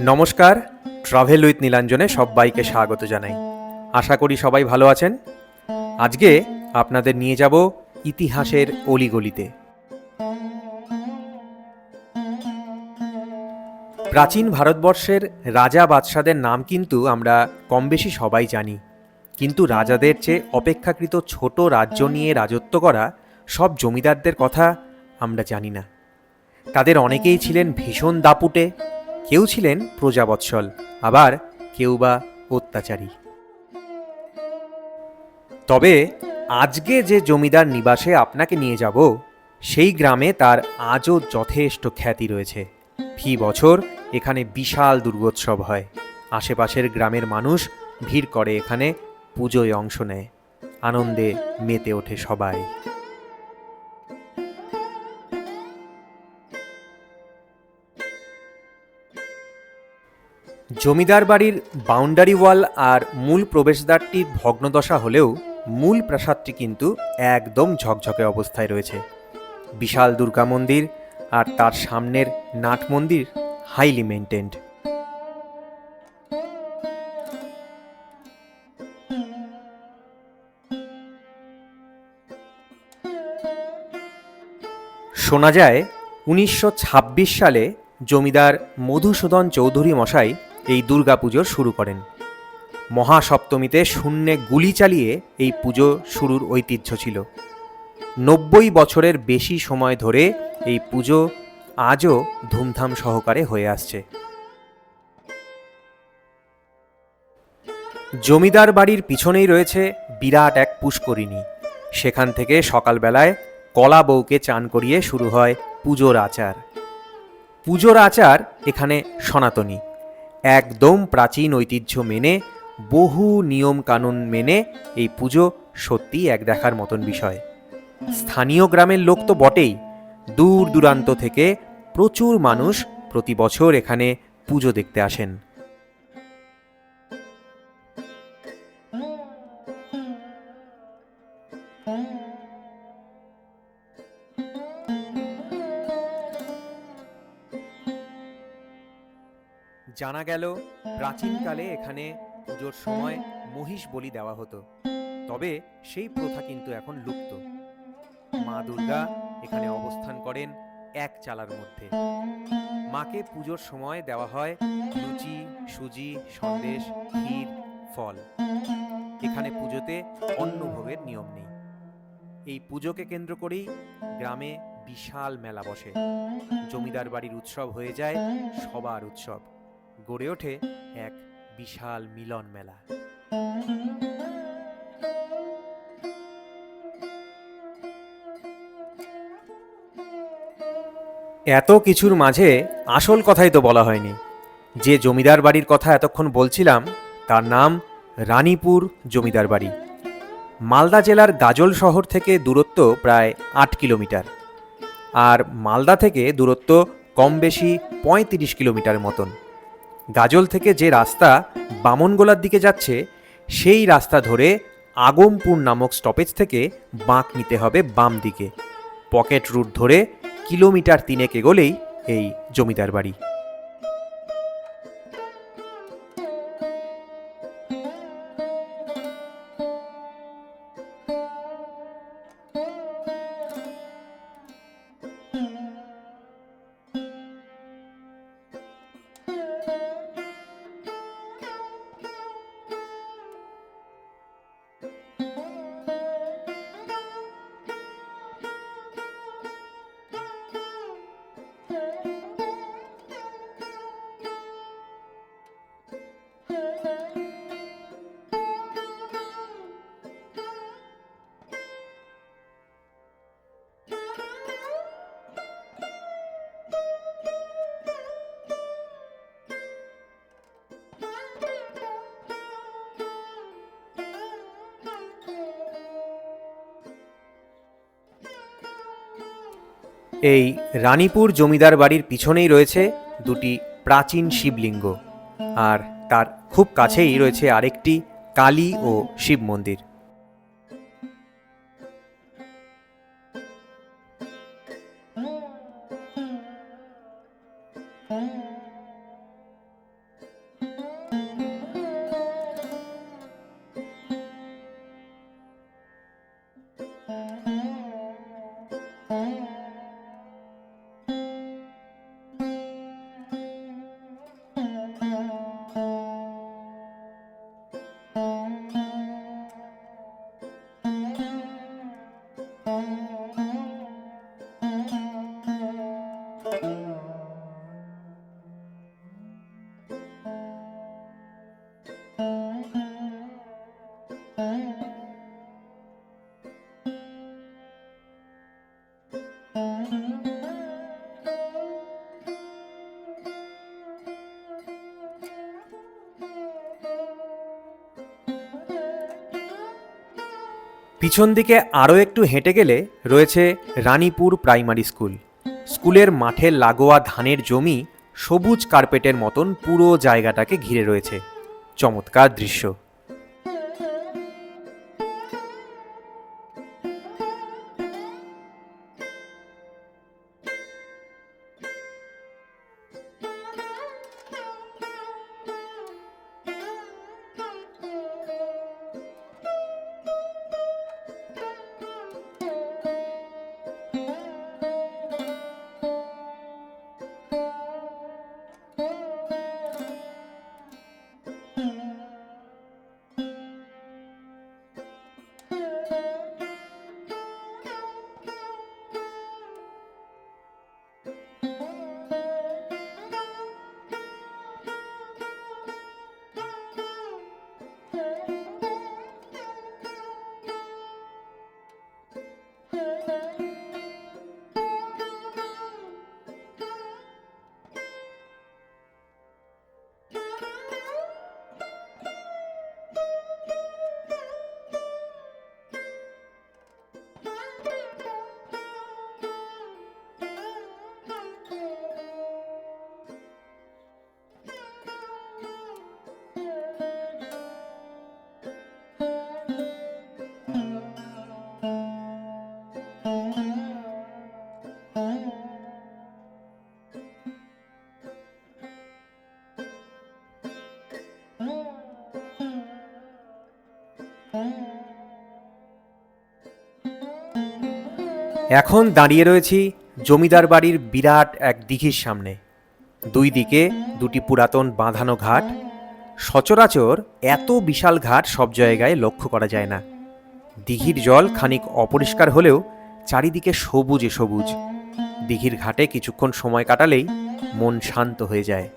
নমস্কার travel with নীলাঞ্জনে সবাইকে স্বাগত জানাই। আশা করি সবাই ভালো আছেন। আজকে আপনাদের নিয়ে যাব ইতিহাসের অলিগলিতে। প্রাচীন ভারতবর্ষের রাজা বাদশাদের নাম কিন্তু আমরা কম বেশি সবাই জানি। কিন্তু রাজাদের চেয়ে অপেক্ষাকৃত ছোট রাজ্য নিয়ে রাজত্ব করা সব জমিদারদের কথা আমরা জানি না। তাদের অনেকেই ছিলেন ভীষণ দাপুটে কেউ ছিলেন প্রজাবৎসল, আবার কেউ বা অত্যাচারী। তবে আজকে যে জমিদার নিবাসে আপনাকে নিয়ে যাব, সেই গ্রামে তার আজও যথেষ্ট খ্যাতি রয়েছে। ফি বছর এখানে বিশাল দুর্গোৎসব হয়। আশেপাশের গ্রামের মানুষ ভিড় করে এখানে পুজোয় অংশ নেয়। আনন্দে মেতে ওঠে সবাই। জমিদার বাড়ির বাউন্ডারি ওয়াল আর মূল প্রবেশদ্বারটির ভগ্নদশা হলেও মূল প্রাসাদটি কিন্তু একদম ঝকঝকে অবস্থায় রয়েছে। বিশাল দুর্গা মন্দির আর তার সামনের নাট মন্দির হাইলি মেনটেন্ড শোনা যায়, উনিশশো ছাব্বিশ সালে জমিদার মধুসূদন চৌধুরী মশাই এই দুর্গাপুজোর শুরু করেন। মহাসপ্তমীতে শূন্যে গুলি চালিয়ে এই পুজো শুরুর ঐতিহ্য ছিল। নব্বই বছরের বেশি সময় ধরে এই পুজো আজও ধুমধাম সহকারে হয়ে আসছে। জমিদার বাড়ির পিছনেই রয়েছে বিরাট এক পুষ্করিণী। সেখান থেকে সকালবেলায় কলা বউকে চান করিয়ে শুরু হয় পুজোর আচার। পুজোর আচার এখানে সনাতনী। একদম প্রাচীন ঐতিহ্য মেনে, বহু নিয়ম কানুন মেনে এই পুজো সত্যিই এক দেখার মতন বিষয়। স্থানীয় গ্রামের লোক তো বটেই। দূর দূরান্ত থেকে প্রচুর মানুষ প্রতি বছর এখানে পুজো দেখতে আসেন। জানা গেল, প্রাচীনকালে এখানে পুজোর সময় মহিষ বলি দেওয়া হতো। তবে সেই প্রথা কিন্তু এখন লুপ্ত। মা দুর্গা এখানে অবস্থান করেন এক চালার মধ্যে। মাকে পুজোর সময় দেওয়া হয় লুচি, সুজি, সন্দেশ, ক্ষীর, ফল। এখানে পুজোতে অন্নভোগের নিয়ম নেই। এই পুজোকে কেন্দ্র করেই গ্রামে বিশাল মেলা বসে। জমিদার বাড়ির উৎসব হয়ে যায় সবার উৎসব। গড়ে ওঠে এক বিশাল মিলন মেলা। এত কিছুর মাঝে আসল কথাই তো বলা হয়নি। যে জমিদার বাড়ির কথা এতক্ষণ বলছিলাম, তার নাম রানীপুর জমিদার বাড়ি। মালদা জেলার গাজল শহর থেকে দূরত্ব প্রায় আট কিলোমিটার। আর মালদা থেকে দূরত্ব কম বেশি পঁয়ত্রিশ কিলোমিটার মতন। গাজল থেকে যে রাস্তা বামনগোলার দিকে যাচ্ছে, সেই রাস্তা ধরে আগমপুর নামক স্টপেজ থেকে বাঁক নিতে হবে বাম দিকে। পকেট রুট ধরে কিলোমিটার তিনেক এগোলেই এই জমিদার বাড়ি। এই রানীপুর জমিদার বাড়ির পিছনেই রয়েছে দুটি প্রাচীন শিবলিঙ্গ। আর তার খুব কাছেই রয়েছে আরেকটি কালী ও শিব মন্দির। পিছন দিকে আরও একটু হেঁটে গেলে রয়েছে রানীপুর প্রাইমারি স্কুল। স্কুলের মাঠে লাগোয়া ধানের জমি সবুজ কার্পেটের মতন পুরো জায়গাটাকে ঘিরে রয়েছে। চমৎকার দৃশ্য। এখন দাঁড়িয়ে রয়েছি জমিদার বাড়ির বিরাট এক দিঘির সামনে। দুই দিকে দুটি পুরাতন বাঁধানো ঘাট। সচরাচর এত বিশাল ঘাট সব জায়গায় লক্ষ্য করা যায় না। দিঘির জল খানিক অপরিষ্কার হলেও চারিদিকে সবুজে সবুজ। দিঘির ঘাটে কিছুক্ষণ সময় কাটালেই মন শান্ত হয়ে যায়।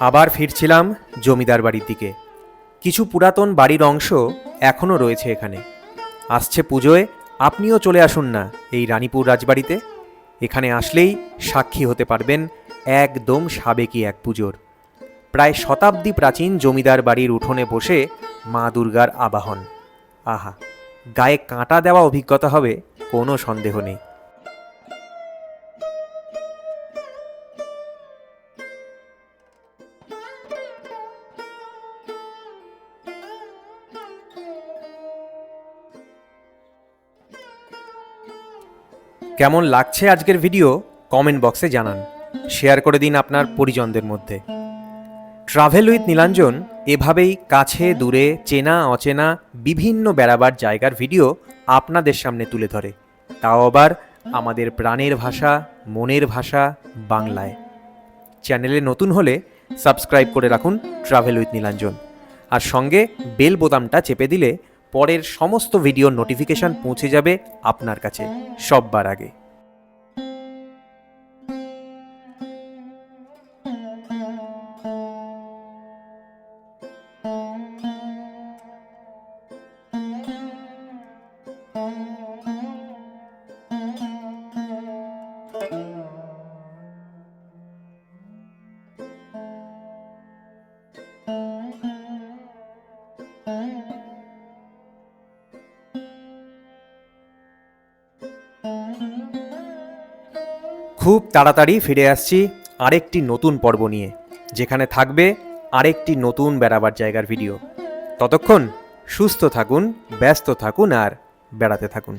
আবার ফিরছিলাম জমিদার বাড়ির দিকে। কিছু পুরাতন বাড়ির অংশ এখনও রয়েছে এখানে। আসছে পুজোয়, আপনিও চলে আসুন না এই রানীপুর রাজবাড়িতে। এখানে আসলেই সাক্ষী হতে পারবেন একদম সাবেকি এক পুজোর। প্রায় শতাব্দী প্রাচীন জমিদার বাড়ির উঠোনে বসে মা দুর্গার আবাহন। আহা, গায়ে কাঁটা দেওয়া অভিজ্ঞতা হবে, কোনো সন্দেহ নেই। কেমন লাগছে আজকের ভিডিও কমেন্ট বক্সে জানান। শেয়ার করে দিন আপনার পরিজনদের মধ্যে। ট্রাভেল উইথ নীলাঞ্জন এভাবেই কাছে, দূরে, চেনা, অচেনা, বিভিন্ন বেড়াবার জায়গার ভিডিও আপনাদের সামনে তুলে ধরে। তাও আবার আমাদের প্রাণের ভাষা, মনের ভাষা বাংলায়। চ্যানেলে নতুন হলে সাবস্ক্রাইব করে রাখুন ট্রাভেল উইথ নীলাঞ্জন। আর সঙ্গে বেল বোতামটা চেপে দিলে পরের সমস্ত ভিডিও নোটিফিকেশান পৌঁছে যাবে আপনার কাছে সববার আগে। খুব তাড়াতাড়ি ফিরে আসছি আরেকটি নতুন পর্ব নিয়ে, যেখানে থাকবে আরেকটি নতুন বেড়াবার জায়গার ভিডিও। ততক্ষণ সুস্থ থাকুন, ব্যস্ত থাকুন আর বেড়াতে থাকুন।